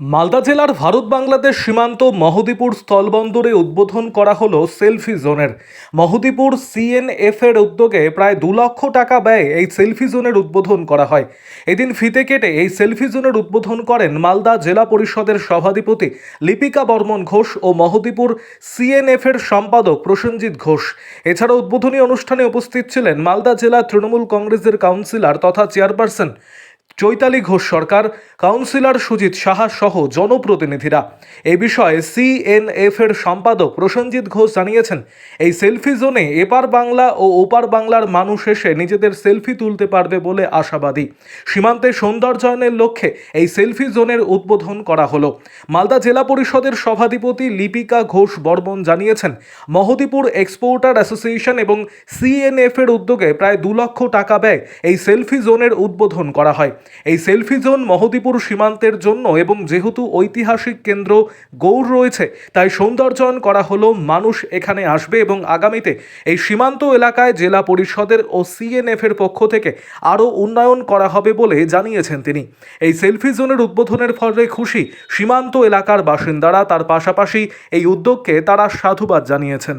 মালদা জেলার ভারত বাংলাদেশ সীমান্ত মহদীপুর স্থলবন্দরে উদ্বোধন করা হলো সেলফি জোনের। মহদীপুর সিএনএফ এর উদ্যোগে প্রায় দু লক্ষ টাকা ব্যয়ে এই সেলফি জোনের উদ্বোধন করা হয়। এদিন ফিতে কেটে এই সেলফি জোনের উদ্বোধন করেন মালদা জেলা পরিষদের সভাধিপতি লিপিকা বর্মন ঘোষ ও মহদীপুর সিএনএফ এর সম্পাদক প্রসেনজিৎ ঘোষ। এছাড়া উদ্বোধনী অনুষ্ঠানে উপস্থিত ছিলেন মালদা জেলা তৃণমূল কংগ্রেসের কাউন্সিলর তথা চেয়ারপারসন চৈতালি ঘোষ সরকার, কাউন্সিলর সুজিত সাহা সহ জনপ্রতিনিধিরা। এ বিষয়ে সিএনএফ এর সম্পাদক প্রসেনজিৎ ঘোষ জানিয়েছেন, এই সেলফি জোনে এপার বাংলা ও ওপার বাংলার মানুষ এসে নিজেদের সেলফি তুলতে পারবে বলে আশাবাদী। সীমান্তে সৌন্দর্যায়নের লক্ষ্যে এই সেলফি জোনের উদ্বোধন করা হলো। মালদা জেলা পরিষদের সভাধিপতি লিপিকা ঘোষ বর্মন জানিয়েছেন মহদীপুর এক্সপোর্টার অ্যাসোসিয়েশন এবং সিএনএফ এর উদ্যোগে প্রায় দু লক্ষ টাকা ব্যয় এই সেলফি জোনের উদ্বোধন করা হয়। এই সেলফি জোন মহদীপুর সীমান্তের জন্য এবং যেহেতু ঐতিহাসিক কেন্দ্র গৌড় রয়েছে, তাই সৌন্দর্যায়ন করা হলো মানুষ এখানে আসবে এবং আগামীতে এই সীমান্ত এলাকায় জেলা পরিষদের ও সিএনএফ এর পক্ষ থেকে আরও উন্নয়ন করা হবে বলে জানিয়েছেন তিনি। এই সেলফি জোনের উদ্বোধনের ফলে খুশি সীমান্ত এলাকার বাসিন্দারা, তার পাশাপাশি এই উদ্যোগকে তারা সাধুবাদ জানিয়েছেন।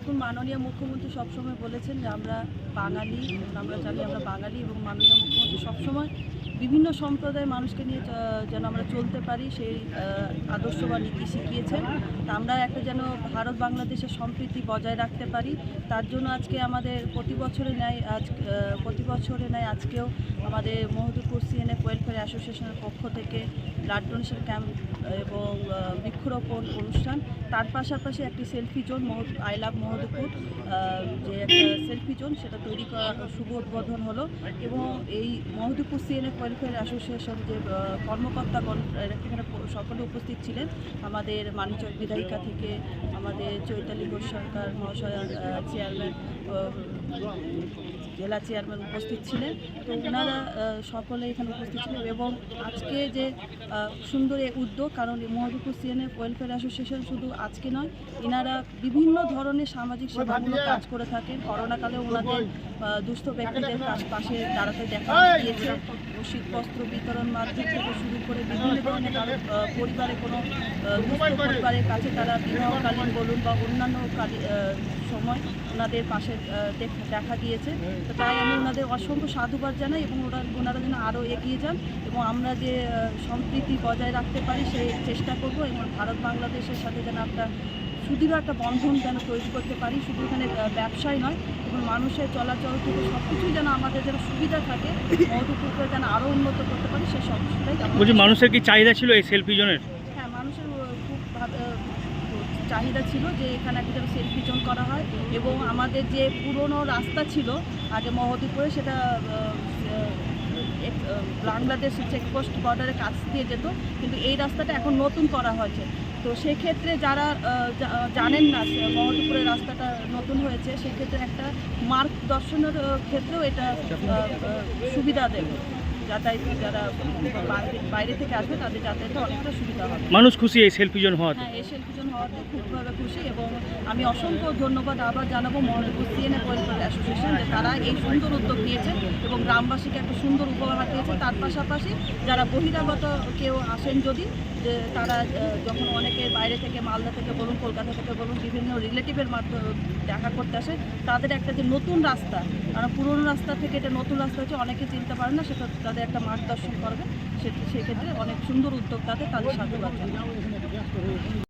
দেখুন মাননীয় মুখ্যমন্ত্রী সবসময় বলেছেন যে আমরা বাঙালি, আমরা জানি আমরা বাঙালি এবং মাননীয় মুখ্যমন্ত্রী সবসময় বিভিন্ন সম্প্রদায়ের মানুষকে নিয়ে যেন আমরা চলতে পারি, সেই আদর্শ বা নীতি শিখিয়েছেন। তা আমরা একটা যেন ভারত বাংলাদেশের সম্প্রীতি বজায় রাখতে পারি। তার জন্য আজকে আমাদের প্রতি বছরে নেয় আজ প্রতি বছরে নেয় আজকেও আমাদের মহদীপুর সিএনএফ ওয়েলফেয়ার অ্যাসোসিয়েশনের পক্ষ থেকে ব্লাড ডোনেশন ক্যাম্প এবং বৃক্ষরোপণ অনুষ্ঠান। তার পাশাপাশি একটি সেলফি জোন মহ আই লাভ মহদীপুর যে একটা সেলফি জোন, সেটা তৈরি করা শুভ উদ্বোধন হলো। এবং এই মহদীপুর সিএনএফ ওয়েলফেয়ার অ্যাসোসিয়েশন যে কর্মকর্তাগণ এখানে সকলে উপস্থিত ছিলেন। আমাদের মানিচক বিধায়িকা থেকে আমাদের চৈতালি ঘোষ সরকার মহাশয়া চেয়ারম্যান জেলা চেয়ারম্যান উপস্থিত ছিলেন। তো ওনারা সকলে এখানে উপস্থিত ছিলেন এবং আজকে যে সুন্দর এই উদ্যোগ, কারণ মহাদীপুর সিএনএফ ওয়েলফেয়ার অ্যাসোসিয়েশন শুধু আজকে নয় এনারা বিভিন্ন ধরনের সামাজিক সেবামূলক কাজ করে থাকেন। করোনাকালে ওনাদের দুস্থ ব্যক্তিদের পাশে দাঁড়াতে দেখা গিয়েছে। এবং শীতবস্ত্র বিতরণ মাধ্যম থেকে শুরু করে বিভিন্ন ধরনের পরিবারে কোনো দুস্থ পরিবারের কাছে তারা বিবাহকালীন বলুন বা অন্যান্য সময় ওনাদের পাশে দেখা গিয়েছে। তো তাই আমি ওনাদের অসংখ্য সাধুবাদ জানাই এবং ওরা ওনারা যেন আরও এগিয়ে যান এবং আমরা যে সম্প্রীতি বজায় রাখতে পারি সেই চেষ্টা করব এবং ভারত বাংলাদেশের সাথে যেন একটা সুদৃঢ় একটা বন্ধন যেন তৈরি করতে পারি। শুধু এখানে ব্যবসায় নয়, এবং মানুষের চলাচল থেকে সব কিছুই যেন আমাদের যেন সুবিধা থাকে মধুপুরকে যেন আরও উন্নত করতে পারি সেই সব কিছুটাই বলছি, মানুষের কি চাহিদা ছিল এই সেলফি চাহিদা ছিল যে এখানে একটা সেলফি জোন করা হয় এবং আমাদের যে পুরনো রাস্তা ছিল আগে মহদীপুরে সেটা বাংলাদেশ চেকপোস্ট বর্ডারের কাছ দিয়ে যেত কিন্তু এই রাস্তাটা এখন নতুন করা হয়েছে। তো সেক্ষেত্রে যারা জানেন না সে মহদীপুরের রাস্তাটা নতুন হয়েছে সেক্ষেত্রে একটা মার্ক দর্শনের ক্ষেত্রেও এটা সুবিধা দেবে। যাতায়াত যারা বাইরে- থেকে আসবে তাদের যাতায়াতে অনেকটা সুবিধা হবে। মানুষ খুশি এই সেলফি জোন হওয়াতে? হ্যাঁ এই সেলফিজন হওয়াতে খুবভাবে খুশি এবং আমি অসংখ্য ধন্যবাদ আবার জানাব মহানগর সিএনএ ওয়েলফেয়ার অ্যাসোসিয়েশন যে তারা এই সুন্দর উদ্যোগ নিয়েছে এবং গ্রামবাসীকে একটা সুন্দর উপহার দিয়েছে তার পাশাপাশি যারা বহিরাগত কেউ আসেন যদি, যে তারা যখন অনেকে বাইরে থেকে মালদা থেকে বলুন, কলকাতা থেকে বলুন, বিভিন্ন রিলেটিভের মাধ্যমে দেখা করতে আসে, তাদের একটা যে নতুন রাস্তা, কারণ পুরনো রাস্তা থেকে এটা নতুন রাস্তা হচ্ছে, অনেকে চিনতে পারে না, সেটা তাদের একটা মার্গদর্শন করবে সেক্ষেত্রে অনেক সুন্দর উদ্যোগ তাদের তাদের জানাই।